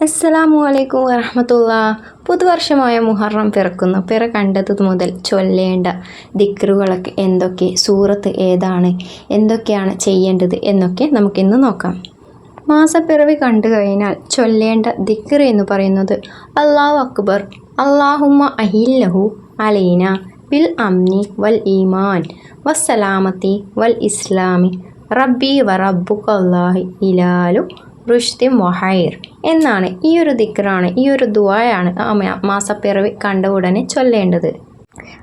അസ്സലാമു അലൈക്കും വറഹമത്തുള്ള. പുതുവർഷമായ മുഹറം പിറക്കുന്നു. പിറ കണ്ടത് മുതൽ ചൊല്ലേണ്ട ദിക്റുകളൊക്കെ എന്തൊക്കെ സൂറത്ത് ഏതാണ് എന്തൊക്കെയാണ് ചെയ്യേണ്ടത് എന്നൊക്കെ നമുക്കിന്ന് നോക്കാം. മാസപ്പിറവി കണ്ടു കഴിഞ്ഞാൽ ചൊല്ലേണ്ട ദിക്ർ എന്ന് പറയുന്നത് അള്ളാഹു അക്ബർ അള്ളാഹുമ്മ അഹില്ലഹു അലീന ബിൽ അംനി വൽ ഈമാൻ വസ്സലാമത്തി വൽ ഇസ്ലാമി റബ്ബി വ റബ്ബുക്കല്ലാഹി ഇലാലു റുഷ്തി മൊഹൈർ. എന്നാണ് ഈ ഒരു ദിക്റാണ് ഈ ഒരു ദുവായാണ് മാസപ്പിറവി കണ്ട ഉടനെ ചൊല്ലേണ്ടത്.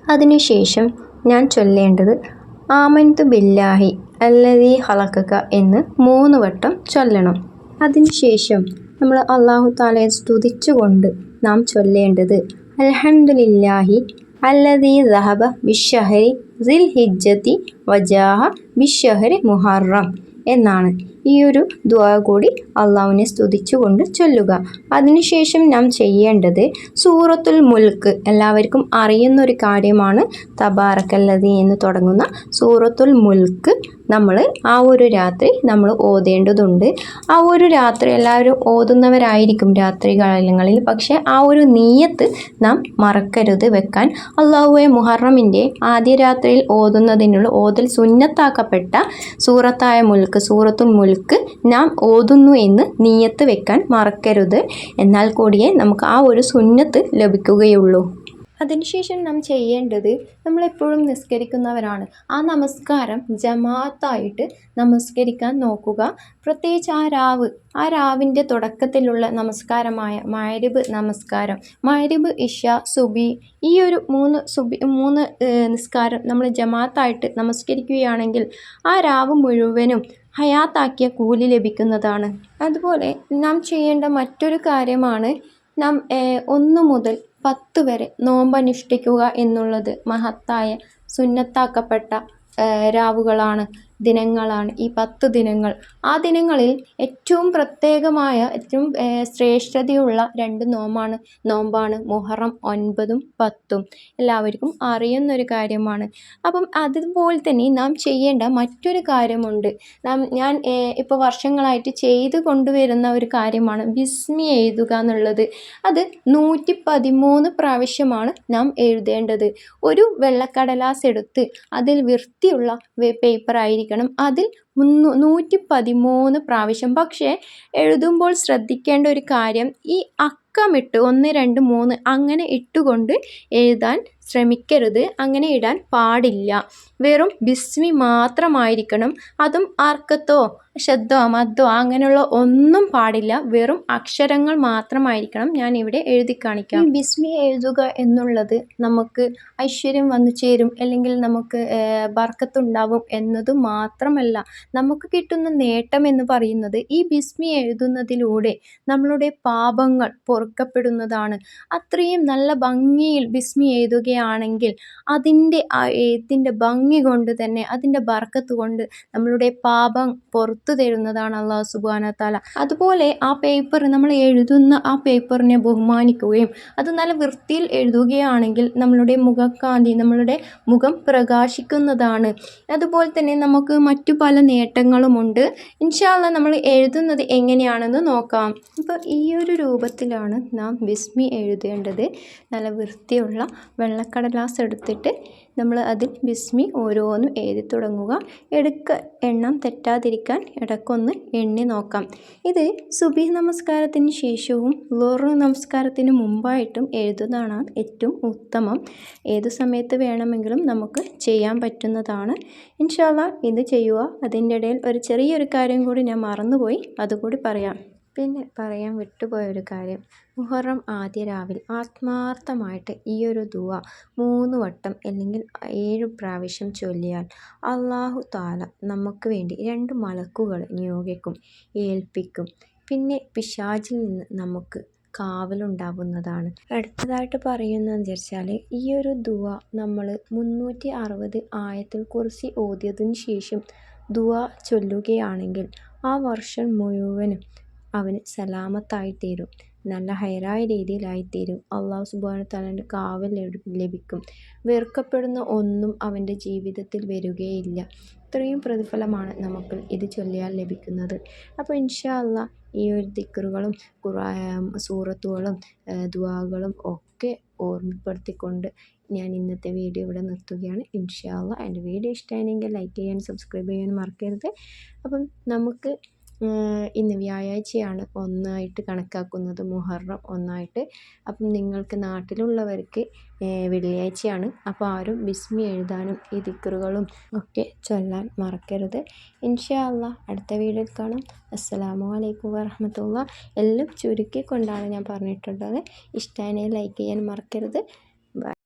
അതിനുശേഷം ഞാൻ ചൊല്ലേണ്ടത് ആമൻതു ബില്ലാഹി അല്ലതി ഹലക്കുക എന്ന് മൂന്ന് വട്ടം ചൊല്ലണം. അതിനുശേഷം നമ്മൾ അള്ളാഹു താലയെ സ്തുതിച്ചുകൊണ്ട് നാം ചൊല്ലേണ്ടത് അൽഹംദുലില്ലാഹി അല്ലതി ദഹബ ബിഷഹരി സിൽ ഹിജ്ജത്തി വജാഹ ബിഷഹരി മുഹറം എന്നാണ്. ഈ ഒരു ദ്വാ കൂടി അള്ളാഹുവിനെ സ്തുതിച്ചുകൊണ്ട് ചൊല്ലുക. അതിനുശേഷം നാം ചെയ്യേണ്ടത് സൂറത്തുൽ മുൽക്ക്. എല്ലാവർക്കും അറിയുന്ന ഒരു കാര്യമാണ് തബാറക്കല്ലതി എന്ന് തുടങ്ങുന്ന സൂറത്തുൽ മുൽക്ക് നമ്മൾ ആ ഒരു രാത്രി നമ്മൾ ഓതേണ്ടതുണ്ട്. ആ ഒരു രാത്രി എല്ലാവരും ഓതുന്നവരായിരിക്കും രാത്രി കാലങ്ങളിൽ പക്ഷേ ആ ഒരു നീയത്ത് നാം മറക്കരുത് വെക്കാൻ. അള്ളാഹുവെ മുഹറമിന്റെ ആദ്യ രാത്രിയിൽ ഓതുന്നതിനുള്ള ഓതൽ സുന്നത്താക്കപ്പെട്ട സൂറത്തായ മുൽക്ക് സൂറത്തുൽ മുൽക്ക് നാം ഓതുന്നു എന്ന് നീയത്ത് വെക്കാൻ മറക്കരുത്. എന്നാൽ കൂടിയേ നമുക്ക് ആ ഒരു സുന്നത്ത് ലഭിക്കുകയുള്ളൂ. അതിനുശേഷം നാം ചെയ്യേണ്ടത് നമ്മളെപ്പോഴും നിസ്കരിക്കുന്നവരാണ്. ആ നമസ്കാരം ജമാഅത്തായിട്ട് നമസ്കരിക്കാൻ നോക്കുക. പ്രത്യേകിച്ച് ആ രാവ് ആ രാവിന്റെ തുടക്കത്തിലുള്ള നമസ്കാരമായ മാരിബ് നമസ്കാരം മാരിബ് ഇഷ സുബി ഈ ഒരു മൂന്ന് സുബി മൂന്ന് നിസ്കാരം നമ്മൾ ജമാഅത്തായിട്ട് നമസ്കരിക്കുകയാണെങ്കിൽ ആ രാവ് മുഴുവനും ഹയാത്താക്കിയ കൂലി ലഭിക്കുന്നതാണ്. അതുപോലെ നാം ചെയ്യേണ്ട മറ്റൊരു കാര്യമാണ് നാം ഒന്ന് മുതൽ പത്ത് വരെ നോമ്പനുഷ്ഠിക്കുക എന്നുള്ളത് മഹത്തായ സുന്നത്താക്കപ്പെട്ട രാവുകളാണ്. ദിനങ്ങളാണ്. ഈ പത്ത് ദിനങ്ങൾ. ആ ദിനങ്ങളിൽ ഏറ്റവും പ്രത്യേകമായ ഏറ്റവും ശ്രേഷ്ഠതയുള്ള രണ്ട് നോമ്പാണ്. നോമ്പാണ് മുഹറം ഒൻപതും പത്തും. എല്ലാവർക്കും അറിയുന്നൊരു കാര്യമാണ്. അപ്പം അതുപോലെ തന്നെ നാം ചെയ്യേണ്ട മറ്റൊരു കാര്യമുണ്ട്. നാം ഞാൻ ഇപ്പോൾ വർഷങ്ങളായിട്ട് ചെയ്തു കൊണ്ടുവരുന്ന ഒരു കാര്യമാണ് ബിസ്മി എഴുതുക എന്നുള്ളത്. അത് നൂറ്റി പതിമൂന്ന് പ്രാവശ്യമാണ് നാം എഴുതേണ്ടത്. ഒരു വെള്ളക്കടലാസ് എടുത്ത് അതിൽ വൃത്തിയുള്ള പേപ്പർ ആയിരിക്കണം അതിൽ മുന്നൂ നൂറ്റി പതിമൂന്ന് പ്രാവശ്യം. പക്ഷേ എഴുതുമ്പോൾ ശ്രദ്ധിക്കേണ്ട ഒരു കാര്യം ഈ അക്കമിട്ട് ഒന്ന് രണ്ട് മൂന്ന് അങ്ങനെ ഇട്ടുകൊണ്ട് എഴുതാൻ ശ്രമിക്കരുത്. അങ്ങനെ ഇടാൻ പാടില്ല. വെറും ബിസ്മി മാത്രമായിരിക്കണം. അതും അർക്കത്തോ ശബ്ദോ മദ്ദോ അങ്ങനെയുള്ള ഒന്നും പാടില്ല. വെറും അക്ഷരങ്ങൾ മാത്രമായിരിക്കണം ഞാൻ ഇവിടെ എഴുതി കാണിക്കാം. ബിസ്മി എഴുതുക എന്നുള്ളത് നമുക്ക് ഐശ്വര്യം വന്നു ചേരും. അല്ലെങ്കിൽ നമുക്ക് ബർക്കത്തുണ്ടാവും എന്നത് മാത്രമല്ല. നമുക്ക് കിട്ടുന്ന നേട്ടം എന്ന് പറയുന്നത് ഈ ബിസ്മി എഴുതുന്നതിലൂടെ നമ്മളുടെ പാപങ്ങൾ പൊറുക്കപ്പെടുന്നതാണ്. അത്രയും നല്ല ഭംഗിയിൽ ബിസ്മി എഴുതുകയാണെങ്കിൽ അതിന്റെ എഴുത്തിന്റെ ഭംഗി കൊണ്ട് തന്നെ അതിന്റെ ബർക്കത്ത് കൊണ്ട് നമ്മളുടെ പാപം പുറത്തു തരുന്നതാണ് അള്ളാഹു സുബാന താല അതുപോലെ ആ പേപ്പർ നമ്മൾ എഴുതുന്ന ആ പേപ്പറിനെ ബഹുമാനിക്കുകയും അത് നല്ല വൃത്തിയിൽ എഴുതുകയാണെങ്കിൽ നമ്മളുടെ മുഖക്കാന്തി നമ്മളുടെ മുഖം പ്രകാശിക്കുന്നതാണ്. അതുപോലെ തന്നെ നമുക്ക് മറ്റു പല നേട്ടങ്ങളുമുണ്ട് ഇൻഷാല്ല നമ്മൾ എഴുതുന്നത് എങ്ങനെയാണെന്ന് നോക്കാം. അപ്പോൾ ഈ ഒരു രൂപത്തിലാണ് നാം വിസ്മി എഴുതേണ്ടത്. നല്ല വൃത്തിയുള്ള വെള്ളക്കടലാസ് എടുത്തിട്ട് നമ്മൾ അതിൽ ബിസ്മി ഓരോന്നും എഴുതി തുടങ്ങുക. എടുക്ക എണ്ണം തെറ്റാതിരിക്കാൻ ഇടക്കൊന്ന് എണ്ണി നോക്കാം. ഇത് സുബി നമസ്കാരത്തിന് ശേഷവും ലോറു നമസ്കാരത്തിന് മുമ്പായിട്ടും എഴുതുന്നതാണ് ഏറ്റവും ഉത്തമം. ഏത് സമയത്ത് വേണമെങ്കിലും നമുക്ക് ചെയ്യാൻ പറ്റുന്നതാണ്. ഇൻഷാല്ല ഇത് ചെയ്യുക. അതിന്റെ ഇടയിൽ ഒരു ചെറിയൊരു കാര്യം കൂടി ഞാൻ മറന്നുപോയി. അതുകൂടി പറയാം. പിന്നെ പറയാൻ വിട്ടുപോയ ഒരു കാര്യം. മുഹറം ആദ്യ രാവിൽ ആത്മാർത്ഥമായിട്ട് ഈ ഒരു ദുവ മൂന്ന് വട്ടം അല്ലെങ്കിൽ ഏഴ് പ്രാവശ്യം ചൊല്ലിയാൽ അള്ളാഹു താല നമുക്ക് വേണ്ടി രണ്ട് മലക്കുകൾ നിയോഗിക്കും ഏൽപ്പിക്കും. പിന്നെ പിശാചിൽ നിന്ന് നമുക്ക് കാവലുണ്ടാവുന്നതാണ്. അടുത്തതായിട്ട് പറയുന്നതെന്ന് വെച്ചാൽ ഈ ഒരു ദുവ നമ്മൾ മുന്നൂറ്റി അറുപത് ആയത്തിൽ കുറിച്ച് ഓതിയതിന് ശേഷം ദുവ ചൊല്ലുകയാണെങ്കിൽ ആ വർഷം മുഴുവനും അവന് സലാമത്തായിത്തീരും. നല്ല ഹൈറായ രീതിയിലായിത്തീരും. അള്ളാഹു സുബാന തലന്റെ കാവൽ ലഭിക്കും. വെറുക്കപ്പെടുന്ന ഒന്നും അവന്റെ ജീവിതത്തിൽ വരികയില്ല. ഇത്രയും പ്രതിഫലമാണ് നമുക്ക് ഇത് ചൊല്ലിയാൽ ലഭിക്കുന്നത്. അപ്പോൾ ഇൻഷാ അല്ല ഈ ഒരു ദിക്കറുകളും സൂറത്തുകളും ദുവാകളും ഒക്കെ ഓർമ്മപ്പെടുത്തിക്കൊണ്ട് ഞാൻ ഇന്നത്തെ വീഡിയോ ഇവിടെ നിർത്തുകയാണ്. ഇൻഷാ അള്ളാ എന്റെ വീഡിയോ ഇഷ്ടമായെങ്കിൽ ലൈക്ക് ചെയ്യാനും സബ്സ്ക്രൈബ് ചെയ്യാനും മറക്കരുത്. അപ്പം നമുക്ക് ഇന്ന് വ്യാഴാഴ്ചയാണ് ഒന്നായിട്ട് കണക്കാക്കുന്നത് മുഹറം ഒന്നായിട്ട്. അപ്പം നിങ്ങൾക്ക് നാട്ടിലുള്ളവർക്ക് വെള്ളിയാഴ്ചയാണ്. അപ്പോൾ ആരും ബിസ്മി എഴുതാനും ഈ ദിക്കറുകളും ഒക്കെ ചൊല്ലാൻ മറക്കരുത്. ഇൻഷാ അള്ളാ അടുത്ത വീഡിയോയിൽ കാണാം. അസ്സലാമു അലൈക്കും വറഹമത്തുള്ള. എല്ലാം ചുരുക്കിക്കൊണ്ടാണ് ഞാൻ പറഞ്ഞിട്ടുള്ളത്. ഇഷ്ടമാണെങ്കിൽ ലൈക്ക് ചെയ്യാൻ മറക്കരുത്.